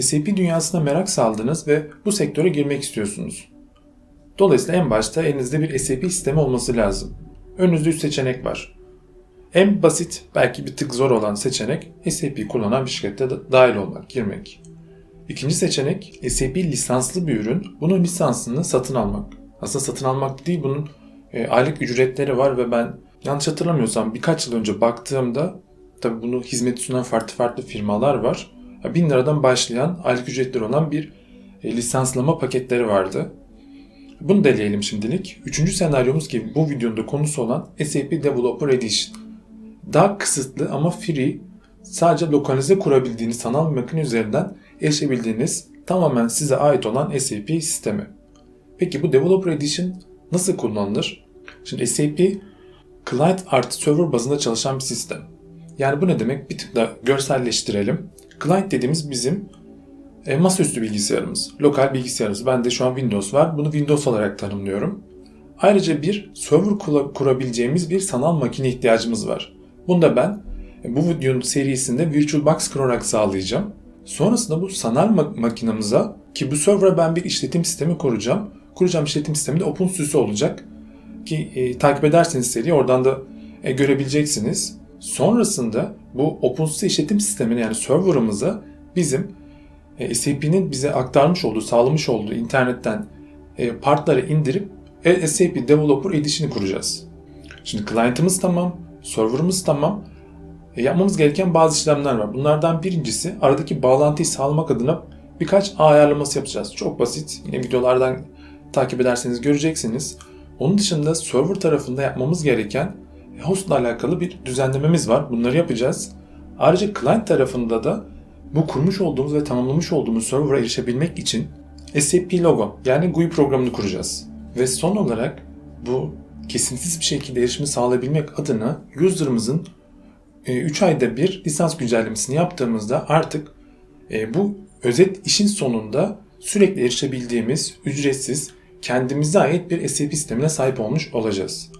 SAP dünyasına merak saldınız ve bu sektöre girmek istiyorsunuz. Dolayısıyla en başta elinizde bir SAP sistemi olması lazım. Önünüzde 3 seçenek var. En basit, belki bir tık zor olan seçenek SAP kullanan bir şirkette da- dahil olmak, girmek. İkinci seçenek SAP lisanslı bir ürün. Bunun lisansını satın almak. Aslında satın almak değil bunun e, aylık ücretleri var ve ben yanlış hatırlamıyorsam birkaç yıl önce baktığımda tabi bunu hizmet sunan farklı farklı firmalar var. 1000 liradan başlayan aylık ücretleri olan bir e, lisanslama paketleri vardı. Bunu deneyelim şimdilik. Üçüncü senaryomuz gibi bu videonun da konusu olan SAP Developer Edition. Daha kısıtlı ama free, sadece lokalize kurabildiğiniz sanal makine üzerinden erişebildiğiniz tamamen size ait olan SAP sistemi. Peki bu Developer Edition nasıl kullanılır? Şimdi SAP client artı server bazında çalışan bir sistem. Yani bu ne demek? Bir tık da görselleştirelim. Client dediğimiz bizim e, masaüstü bilgisayarımız, lokal bilgisayarımız. Bende şu an Windows var. Bunu Windows olarak tanımlıyorum. Ayrıca bir server kurabileceğimiz bir sanal makine ihtiyacımız var. Bunu da ben e, bu videonun serisinde VirtualBox kurarak sağlayacağım. Sonrasında bu sanal ma- makinamıza ki bu server'a ben bir işletim sistemi kuracağım. Kuracağım işletim sistemi de OpenSUSE olacak. Ki e, takip ederseniz seriyi oradan da e, görebileceksiniz. Sonrasında bu OpenSUSE işletim sistemine yani server'ımıza bizim e, SAP'nin bize aktarmış olduğu, sağlamış olduğu internetten e, partları indirip e, SAP Developer Edition'ı kuracağız. Şimdi client'ımız tamam, server'ımız tamam. E, yapmamız gereken bazı işlemler var. Bunlardan birincisi aradaki bağlantıyı sağlamak adına birkaç ağ ayarlaması yapacağız. Çok basit. Yine videolardan takip ederseniz göreceksiniz. Onun dışında server tarafında yapmamız gereken hostla alakalı bir düzenlememiz var. Bunları yapacağız. Ayrıca client tarafında da bu kurmuş olduğumuz ve tamamlamış olduğumuz server'a erişebilmek için SAP Logo yani GUI programını kuracağız. Ve son olarak bu kesintisiz bir şekilde erişimi sağlayabilmek adına user'ımızın 3 ayda bir lisans güncellemesini yaptığımızda artık e, bu özet işin sonunda sürekli erişebildiğimiz ücretsiz kendimize ait bir SAP sistemine sahip olmuş olacağız.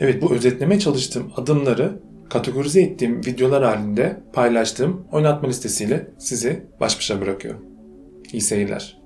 Evet bu özetleme çalıştığım adımları kategorize ettiğim videolar halinde paylaştığım oynatma listesiyle sizi baş başa bırakıyorum. İyi seyirler.